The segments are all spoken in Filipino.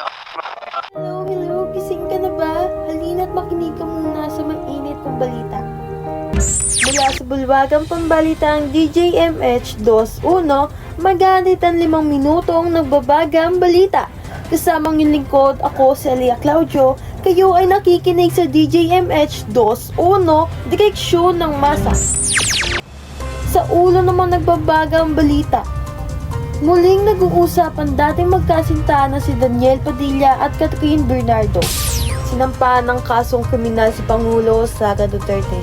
Hello, hello, gising ka na ba? Halina't makinig ka muna sa mainit kong balita. Mula sa bulwagang pambalitang DJMH 2.1, maganit ang limang minutong nagbabagang balita. Kasamang yung lingkod, ako si Elia Claudio, kayo ay nakikinig sa DJMH 2.1, direksyon ng masa. Sa ulo namang nagbabagang balita, Muling nag-uusap ang dating magkasintahan na si Daniel Padilla at Catherine Bernardo. Sinampahan ng kasong kriminal si Pangulo Sara Duterte.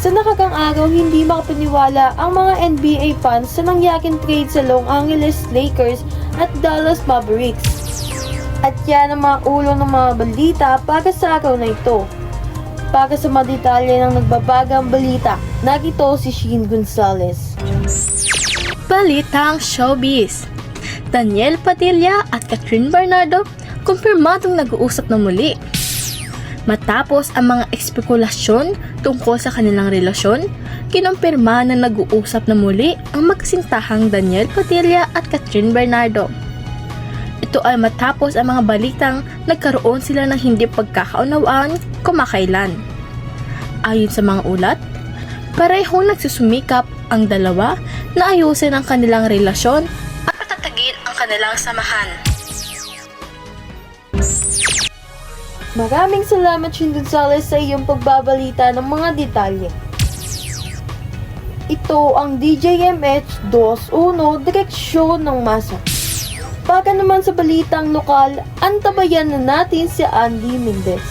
Sa nakakang araw, hindi makapaniwala ang mga NBA fans sa nangyaking trade sa Los Angeles Lakers at Dallas Mavericks. At yan ang mga ulo ng mga balita para sa araw na ito. Para sa mga detalye ng nagbabagang balita, nagito si Sheen Gonzalez. Balitang Showbiz Daniel Padilla at Catherine Bernardo kumpirmadong nag-uusap na muli. Matapos ang mga espekulasyon tungkol sa kanilang relasyon, kinumpirma na nag-uusap na muli ang magkasintahang Daniel Padilla at Catherine Bernardo. Ito ay matapos ang mga balitang nagkaroon sila ng hindi pagkakaunawaan kumakailan. Ayon sa mga ulat, parehong nagsusumikap ang dalawa na ayusin ang kanilang relasyon at patatagin ang kanilang samahan. Maraming salamat Shin Gonzalez sa iyong pagbabalita ng mga detalye. Ito ang DJMH 2.1 Direksyon ng Masa. Para naman sa balitang lokal, antabayan na natin si Andy Mendez.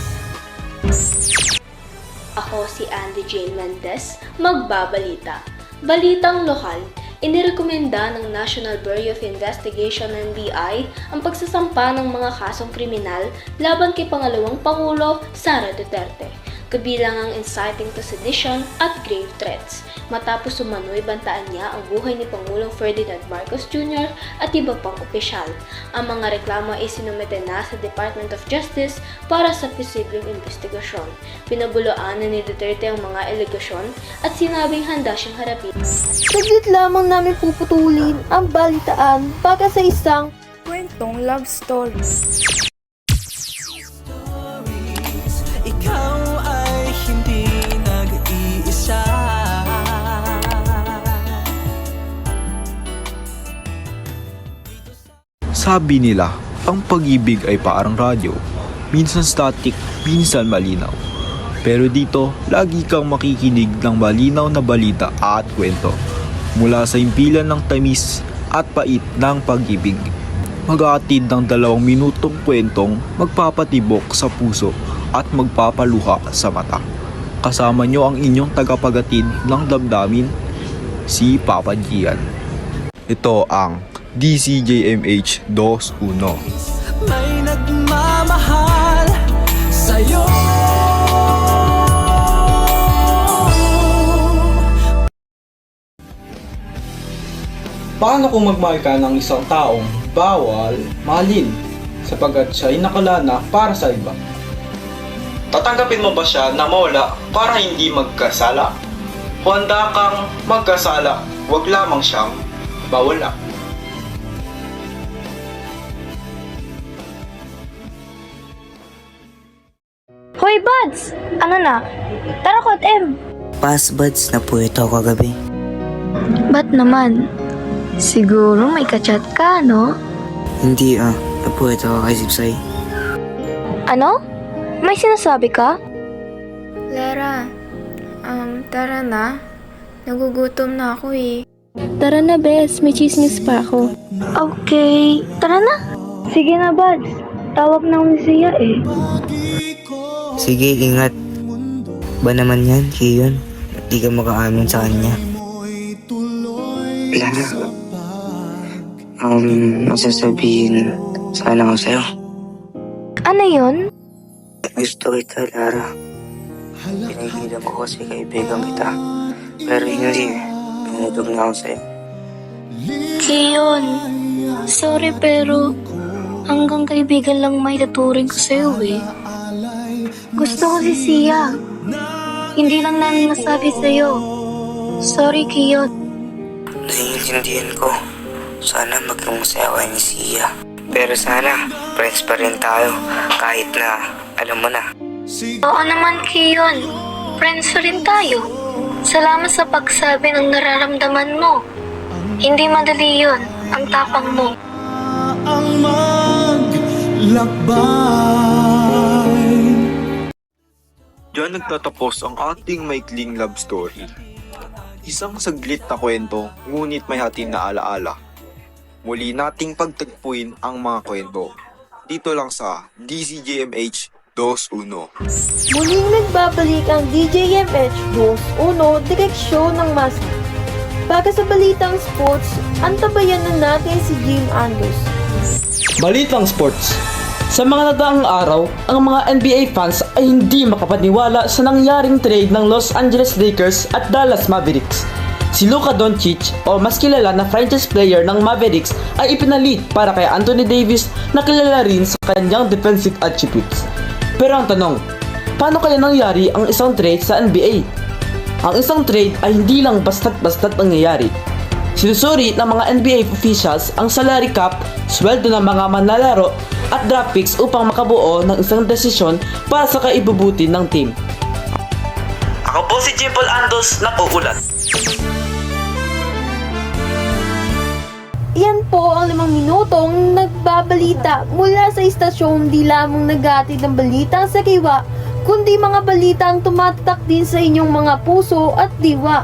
Ako si Andy Jane Mendez, magbabalita. Balitang lokal, inirekomenda ng National Bureau of Investigation NBI ang pagsasampa ng mga kasong kriminal laban kay pangalawang Pangulo Sara Duterte, kabilang ang inciting to sedition at grave threats. Matapos umano'y bantaan niya ang buhay ni Pangulong Ferdinand Marcos Jr. at iba pang opisyal. Ang mga reklamo ay sinumite na sa Department of Justice para sa posibleng investigasyon. Pinabuloan na ni Duterte ang mga alegasyon at sinabing handa siyang harapin. Saglit lamang namin puputulin ang balitaan para sa isang kwentong love story. Sabi nila, ang pag-ibig ay parang radyo. Minsan static, minsan malinaw. Pero dito, lagi kang makikinig ng malinaw na balita at kwento. Mula sa impilan ng tamis at pait ng pag-ibig. Mag-aatid ng dalawang minutong kwentong magpapatibok sa puso at magpapaluha sa mata. Kasama nyo ang inyong tagapagatid ng damdamin, si Papa Gian. Ito ang DCJMH 21. May nagmamahal sa'yo Paano kung magmahal ka ng isang taong bawal mahalin sapagkat siya ay nakalana para sa iba? Tatanggapin mo ba siya na mawala para hindi magkasala? Handa kang magkasala, wag lamang siyang mawala. Hoy, Buds! Ano na? Tara, Kot M! Pass buds na po ito kagabi. Ba't naman? Siguro may kachat ka, no? Hindi ah, na po ito kay Sipsay. Ano? May sinasabi ka? Lara, um, tara na. Nagugutom na ako eh. Tara na, Bes. May chismis pa ako. Okay, tara na. Sige na, Buds. Tawag na ako ni Sia eh. Sige, ingat. Ba naman yan, Kiyon? Hindi ka makaamin sa kanya. Lara, um, masasabihin sana ako sa'yo. Ano yun? Gusto kita, Lara. Pinigilan ko kasi kaibigan kita. Pero hindi, pinutog na ako sa'yo. Kiyon. Sorry pero hanggang kaibigan lang may tuturing ko sa'yo eh. Gusto ko si Sia. Hindi lang namin masabi sa'yo. Sorry, Kiyon. Naiintindihan ko. Sana maging masaya kayo ni Sia. Pero sana, friends pa rin tayo kahit na alam mo na. Oo naman, Kiyon. Friends pa rin tayo. Salamat sa pagsabi ng nararamdaman mo. Hindi madali yun. Ang tapang mo. ang maglakbay Diyan nagtatapos ang ating maikling love story. Isang saglit na kwento, ngunit may hatin na alaala. Muli nating pagtagpuin ang mga kwento. Dito lang sa DCJMH 21. Muling nagbabalik ang DJMH 21 direksyon ng masa. Para sa balitang sports, antabayan na natin si Jim Andrews. Balitang Sports Sa mga nadaang araw, ang mga NBA fans ay hindi makapaniwala sa nangyaring trade ng Los Angeles Lakers at Dallas Mavericks. Si Luka Doncic o mas kilala na franchise player ng Mavericks ay ipinalit para kay Anthony Davis na kilala rin sa kanyang defensive attributes. Pero ang tanong, paano kaya nangyari ang isang trade sa NBA? Ang isang trade ay hindi lang basta't-basta't nangyayari. Sinusuri ng mga NBA officials ang salary cap, sweldo ng mga manlalaro at draft picks upang makabuo ng isang desisyon para sa kaibubuti ng team. Ako po si Jimple Andos na uulat. Iyan po ang limang minutong nagbabalita mula sa istasyon di lamang nagatid ng balita sa kiwa, kundi mga balitang tumatatak din sa inyong mga puso at diwa.